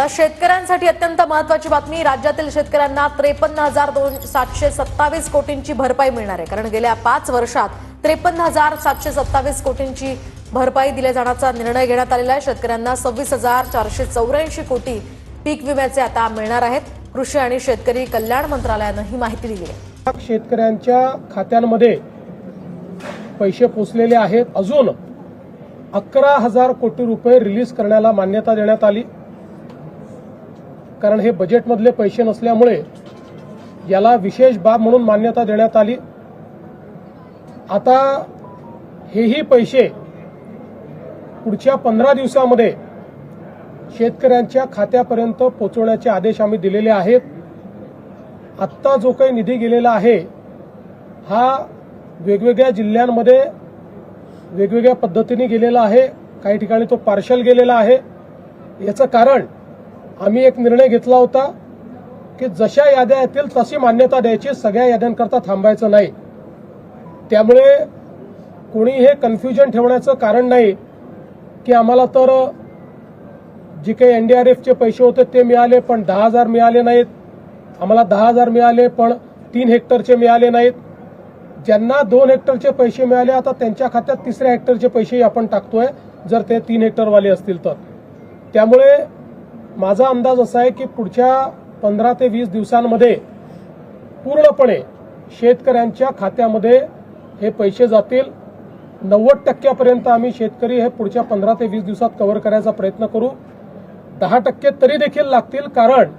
आता शेतकऱ्यांसाठी अत्यंत महत्वाची बातमी राज्यातील शेतकऱ्यांना त्रेपन्न हजार दोन सातशे सत्तावीस कोटींची भरपाई मिळणार आहे. कारण गेल्या पाच वर्षात त्रेपन्न हजार सातशे सत्तावीस कोटींची भरपाई दिल्या जाण्याचा निर्णय घेण्यात आलेला आहे. शेतकऱ्यांना सव्वीस हजार चारशे चौऱ्याऐंशी कोटी पीक विम्याचे आता मिळणार आहेत. कृषी आणि शेतकरी कल्याण मंत्रालयानं ही माहिती दिली आहे. शेतकऱ्यांच्या खात्यांमध्ये पैसे पोचलेले आहेत. अजून अकरा हजार कोटी रुपये रिलीज करण्याला मान्यता देण्यात आली. कारण हे बजेटमधले पैसे नसल्यामुळे याला विशेष बाब म्हणून मान्यता देण्यात आली. आता हेही पैसे पुढच्या पंधरा दिवसामध्ये शेतकऱ्यांच्या खात्यापर्यंत पोचवण्याचे आदेश आम्ही दिलेले आहेत. आत्ता जो काही निधी गेलेला आहे हा वेगवेगळ्या जिल्ह्यांमध्ये वेगवेगळ्या पद्धतीने गेलेला आहे. काही ठिकाणी तो पार्शल गेलेला आहे. याचं कारण आम्ही एक निर्णय घेतला होता की जशा याद्या येतील तशी मान्यता द्यायची. सगळ्या याद्यांकरता थांबायचं नाही. त्यामुळे कोणी हे कन्फ्युजन ठेवण्याचं कारण नाही की आम्हाला तर जे काही एनडीआरएफचे पैसे होते ते मिळाले पण दहा हजार मिळाले नाहीत. आम्हाला दहा हजार मिळाले पण तीन हेक्टरचे मिळाले नाहीत. ज्यांना दोन हेक्टरचे पैसे मिळाले आता त्यांच्या खात्यात तिसऱ्या हेक्टरचे पैसेही आपण टाकतोय जर ते तीन हेक्टरवाले असतील तर. त्यामुळे माझा अंदाज असा आहे की पुढच्या पंधरा ते वीस दिवसांमध्ये पूर्णपणे शेतकऱ्यांच्या खात्यामध्ये हे पैसे जातील. नव्वद टक्क्यापर्यंत आम्ही शेतकरी हे पुढच्या पंधरा ते वीस दिवसात कव्हर करायचा प्रयत्न करू. दहा टक्के तरी देखील लागतील कारण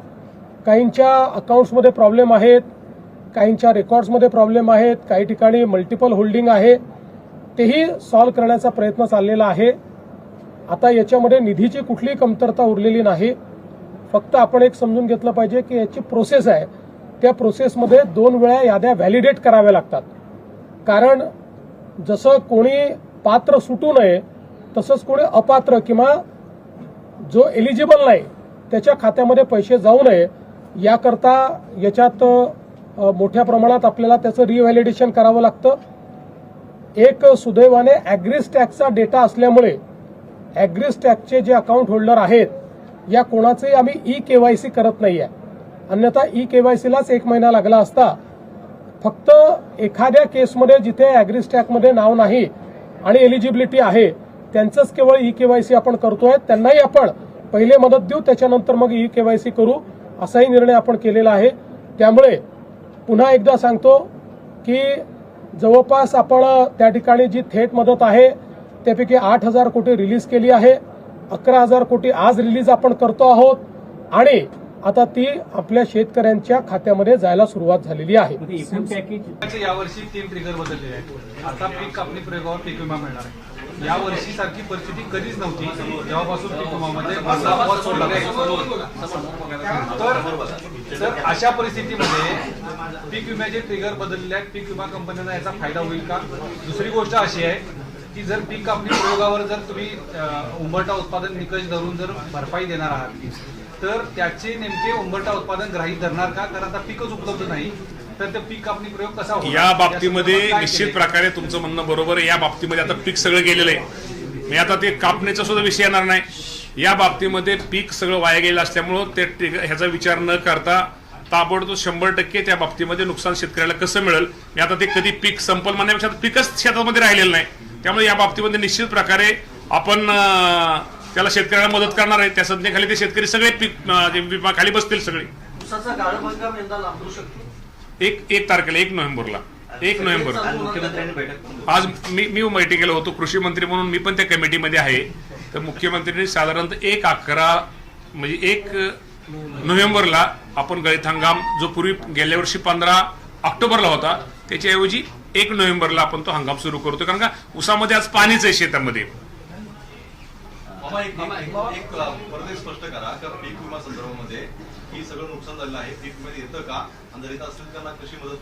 काहींच्या अकाउंट्समध्ये प्रॉब्लेम आहेत काहींच्या रेकॉर्ड्समध्ये प्रॉब्लेम आहेत काही ठिकाणी मल्टिपल होल्डिंग आहे. तेही सॉल्व्ह करण्याचा प्रयत्न चाललेला आहे. आता याच्यामध्ये निधीची कुठलीही कमतरता उरलेली नाही. फक्त आपण एक समजून घेतलं पाहिजे की याची प्रोसेस आहे. त्या प्रोसेसमध्ये दोन वेळा याद्या व्हॅलिडेट कराव्या लागतात. कारण जसं कोणी पात्र सुटू नये तसंच कोणी अपात्र किंवा जो एलिजिबल नाही त्याच्या खात्यामध्ये पैसे जाऊ नये याकरता याच्यात मोठ्या प्रमाणात आपल्याला त्याचं रिव्हॅलिडेशन करावं लागतं. एक सुदैवाने ॲग्रिस टॅक्सचा डेटा असल्यामुळे ॲग्रिस जे अकाउंट होल्डर आहेत या कोणाचंही आम्ही ई केवायसी करत नाही आहे अन्यथा ई केवायसीलाच एक महिना लागला असता फक्त एखाद्या केसमध्ये जिथे ॲग्रिस नाव नाही आणि एलिजिबिलिटी आहे त्यांचंच केवळ ई केवायसी आपण करतोय त्यांनाही आपण पहिले मदत देऊ त्याच्यानंतर मग ई केवायसी करू असाही निर्णय आपण केलेला आहे. त्यामुळे पुन्हा एकदा सांगतो की जवळपास आपण त्या ठिकाणी जी थेट मदत आहे त्यापैकी आठ हजार कोटी रिलीज केली आहे. अकरा हजार कोटी आज रिलीज आपण करतो आहोत. आणि आता ती आपल्या शेतकऱ्यांच्या खात्यामध्ये जायला सुरुवात झालेली आहे. त्याचे यावर्षी तीन ट्रिगर बदललेले आहेत. आता पीक कापणी प्रयोगावर पीक विमा मिळणार आहे. या वर्षी सारखी परिस्थिती कधीच नव्हती. जेव्हापासून पीक विमामध्ये तर अशा परिस्थितीमध्ये पीक विम्याचे ट्रिगर बदलले आहेत. पीक विमा कंपन्यांना याचा फायदा होईल का? दुसरी गोष्ट अशी आहे की जर पीक कापणी प्रयोगावर जर तुम्ही अं, उंबरठा उत्पादन निकष धरून जर भरपाई देणार आहात तर त्याचे नेमके उंबरठा उत्पादन ग्राहीत धरणार का? कारण आता पीकच उपलब्ध नाही. तर ते पीक कापणी प्रयोग कसा? या बाबतीमध्ये निश्चित? प्रकारे तुमचं म्हणणं बरोबर आहे. या बाबतीमध्ये आता पीक सगळं गेलेलं आहे. मी आता ते कापणीचा सुद्धा विषय येणार नाही. या बाबतीमध्ये पीक सगळं वाया गेलं असल्यामुळं ते ह्याचा विचार न करता ताबडतोब शंभर टक्के त्या बाबतीमध्ये नुकसान शेतकऱ्याला कसं मिळेल? मी आता ते कधी पीक संपल म्हणण्यापेक्षा पीकच शेतामध्ये राहिलेलं नाही. त्यामुळे या बाबतीमध्ये निश्चित प्रकारे आपण त्याला शेतकऱ्याला मदत करणार आहे. त्या संज्ञेखाली ते शेतकरी सगळे पीक विमा खाली बसतील सगळे. एक एक तारखेला एक नोव्हेंबरला. एक नोव्हेंबर. आज मुख्यमंत्र्यांनी बैठक आज मी मी माहिती केलं होतो कृषी मंत्री म्हणून मी पण त्या कमिटीमध्ये आहे. तर मुख्यमंत्र्यांनी साधारणतः एक अकरा म्हणजे एक नोव्हेंबरला आपण गळीत हंगाम जो पूर्वी गेल्या वर्षी पंधरा ऑक्टोबरला होता त्याच्याऐवजी एक नोव्हेंबरला आपण तो हंगाम सुरू करतो. कारण का उसामध्ये आज पाणीच आहे शेतामध्ये. एक स्पष्ट करा. का पीक विमा संदर्भामध्ये ही सगळं नुकसान आहे? पीक विमा येतं का? आणि जर येत असेल त्यांना कशी मदत?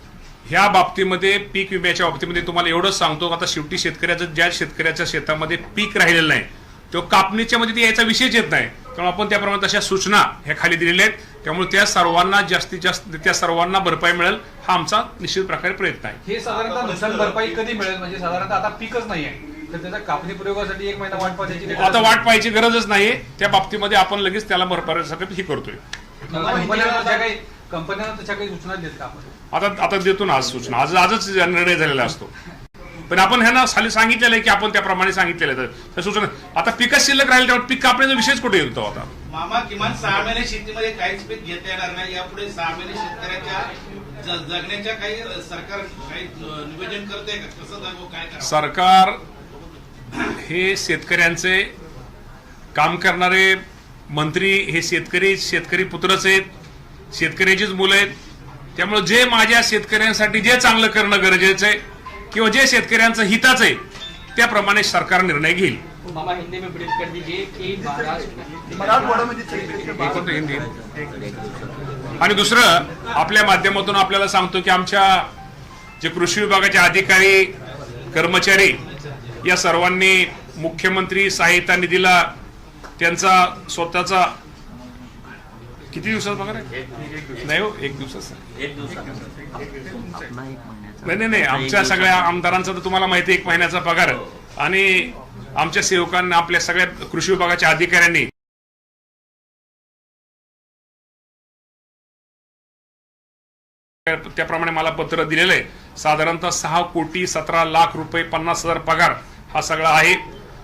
ह्या बाबतीमध्ये पीक विम्याच्या बाबतीमध्ये तुम्हाला एवढंच सांगतो का आता शेवटी शेतकऱ्याचं ज्या शेतकऱ्याच्या शेतामध्ये पीक राहिलेलं नाही तो कापणीच्या मध्ये याचा विषयच येत नाही. त्यामुळे आपण त्याप्रमाणे तशा सूचना ह्या खाली दिलेल्या आहेत. त्यामुळे त्या सर्वांना जास्तीत जास्त त्या सर्वांना भरपाई मिळेल. हा आमचा निश्चित प्रकारे प्रयत्न आहे. हे साधारणतः नुकसान भरपाई कधी मिळेल? म्हणजे साधारणतः आता पीकच नाही आहे तर त्याच्या कापणी प्रयोगासाठी एक महिना वाट पाहायची काही आता वाट पाहायची गरजच नाही त्या बाबतीमध्ये आपण लगेच त्याला भरपाईसाठी हे करतोय. कंपन्यांना तशा काही कंपन्यांना तशा काही सूचना देत का आपण? आता आता देतो ना आज सूचना. आज आजच निर्णय झालेला असतो. पण आपण ह्यांना खाली सांगितलेलं आहे की आपण त्याप्रमाणे सांगितलेलं आहे. त्या सूचना आता पिकच शिल्लक राहील तेव्हा पीक कापण्याचा विषयच कुठे येतो आता? मामा किमान सहा महिने शेतीमध्ये काहीच पीक घेता येणार नाही. यापुढे सहा महिने शेतकऱ्याच्या जगण्याच्या काही सरकार काही नियोजन करते का? कसं काय सरकार हे शेतकऱ्यांचे काम करणारे मंत्री हे शेतकरी शेतकरी पुत्रच आहेत शेतकऱ्याचीच मुलं आहेत. त्यामुळे जे माझ्या शेतकऱ्यांसाठी जे चांगलं करणं गरजेचं आहे किंवा जे शेतकऱ्यांचं हिताचं आहे त्याप्रमाणे सरकार निर्णय घेईल. मामा हिंदी में ब्रीफ कर दीजिए कि महाराष्ट्र एक होतं हिंदी. आणि दुसरं आपल्या माध्यमातून आपल्याला सांगतो की आमच्या जे कृषी विभागाचे अधिकारी कर्मचारी या सर्वांनी मुख्यमंत्री सहायता निधीला त्यांचा स्वतःचा किती दिवसात पगार आहे? नाही हो एक दिवसाचा. दिवसात नाही नाही नाही आमच्या सगळ्या आमदारांचा तर तुम्हाला माहिती आहे, एक महिन्याचा पगार आणि आमच्या सेवकांना आपल्या सगळ्या कृषी विभागाच्या अधिकाऱ्यांनी त्याप्रमाणे मला पत्र दिलेलं आहे. साधारणतः सहा कोटी सतरा लाख रुपये पन्नास हजार पगार हा सगळा आहे.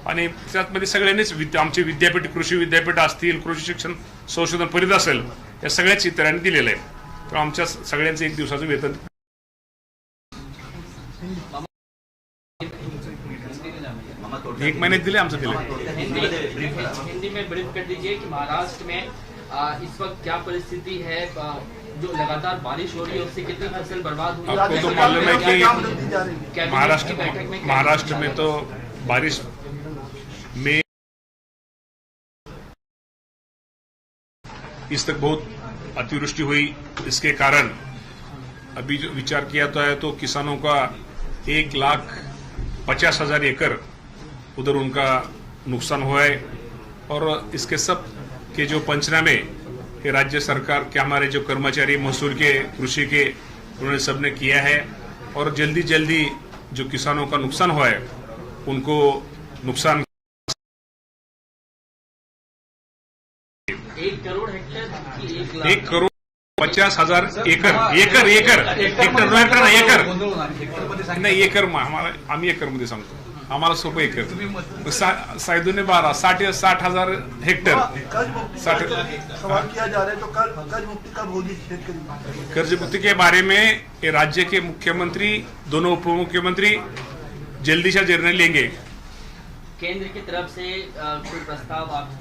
आणि त्यातमध्ये सगळ्यांनीच विद्या- आमचे विद्यापीठ कृषी विद्यापीठ असतील कृषी शिक्षण संशोधन परिषद असेल या सगळ्याच इतरांनी दिलेलं आहे. तर आमच्या सगळ्यांचं एक दिवसाचं वेतन एक महीने दिले आमचं दिलं हिंदी हिंदी में ब्रीफ कर दीजिए कि महाराष्ट्र में इस वक्त क्या परिस्थिति है जो लगातार बारिश हो रही है उससे कितनी फ़सल बर्बाद हुई आपको तो मालूम है कि महाराष्ट्र में महाराष्ट्र में तो बारिश में इस तक बहुत अतिवृष्टि हुई। इसके कारण अभी जो विचार किया तो है तो किसानों का एक लाख पचास हज़ार एकड़ उधर उनका नुकसान हुआ है। और इसके सब के जो पंचनामे ये राज्य सरकार के हमारे जो कर्मचारी महसूल के कृषि के उन्होंने सबने किया है। और जल्दी जल्दी जो किसानों का नुकसान हुआ है उनको नुकसान एक करोड़ हेक्टेयर एक करोड पचास हज़ार acre acre acre hectare hectare नाही एकर नाही एकर आम्ही सांगतो आम्हाला सोपं एकर सा- सायदूने बारा साठ साठ हज़ार हेक्टर. साठ कर्ज मुक्ति के बारे में ये राज्य के मुख्यमंत्री दोनों उप मुख्यमंत्री जल्दी से निर्णय लेंगे। केंद्र की तरफ़ से कोई प्रस्ताव आप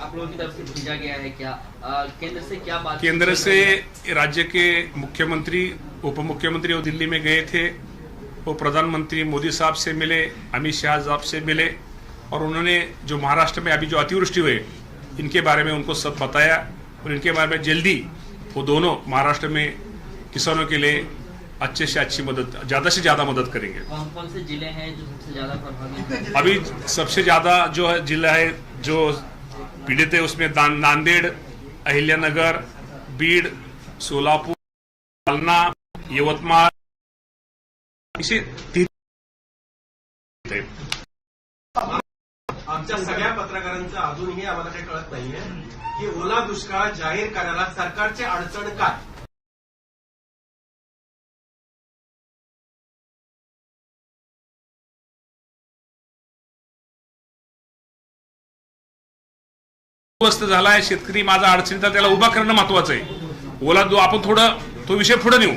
आप लोगों की तरफ़ से भेजा गया है क्या? आ, केंद्र से क्या बात केंद्र से राज्य के मुख्यमंत्री उप मुख्यमंत्री वो दिल्ली में गए थे। वो प्रधानमंत्री मोदी साहब से मिले अमित शाह साहब से मिले और उन्होंने जो महाराष्ट्र में अभी जो अतिवृष्टि हुई इनके बारे में उनको सब बताया और इनके बारे में जल्दी वो दोनों महाराष्ट्र में किसानों के लिए अच्छे से अच्छी मदद ज़्यादा से ज़्यादा मदद करेंगे। कौन कौन से ज़िले हैं जो सबसे ज़्यादा प्रभावित अभी सबसे ज़्यादा जो है जिला है जो पीड़ित है उसमें नांदेड़ अहिल्यानगर बीड सोलापुर असे तीन आमच्या सगळ्या पत्रकारांचं अजूनही आम्हाला काही कळत नाहीये की ओला दुष्काळ जाहीर करायला सरकारची अडचण काय? उद्ध्वस्त झालाय शेतकरी माझा अडचणीचा त्याला उभा करणं महत्वाचं आहे. ओला आपण थोडं तो विषय पुढे नेऊ.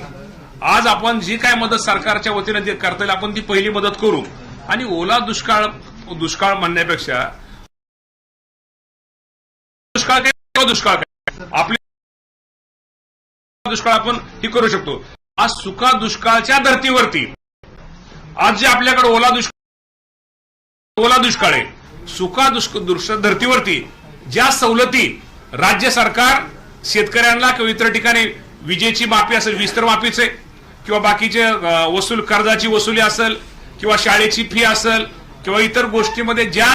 आज आपण जी काय मदत सरकारच्या वतीने जे करता येईल आपण ती पहिली मदत करू. आणि ओला दुष्काळ दुष्काळ म्हणण्यापेक्षा दुष्काळ काय? दुष्काळ काय? आपले दुष्काळ आपण ही करू शकतो. आज सुका दुष्काळच्या धर्तीवरती आज जे आपल्याकडे ओला दुष्काळ ओला दुष्काळ आहे. सुका दुष्काळ धर्तीवरती ज्या सवलती राज्य सरकार शेतकऱ्यांना किंवा इतर ठिकाणी विजेची माफी असेल विस्तर माफीचे किंवा बाकीचे वसूल कर्जाची वसुली असेल किंवा शाळेची फी असेल किंवा इतर गोष्टीमध्ये ज्या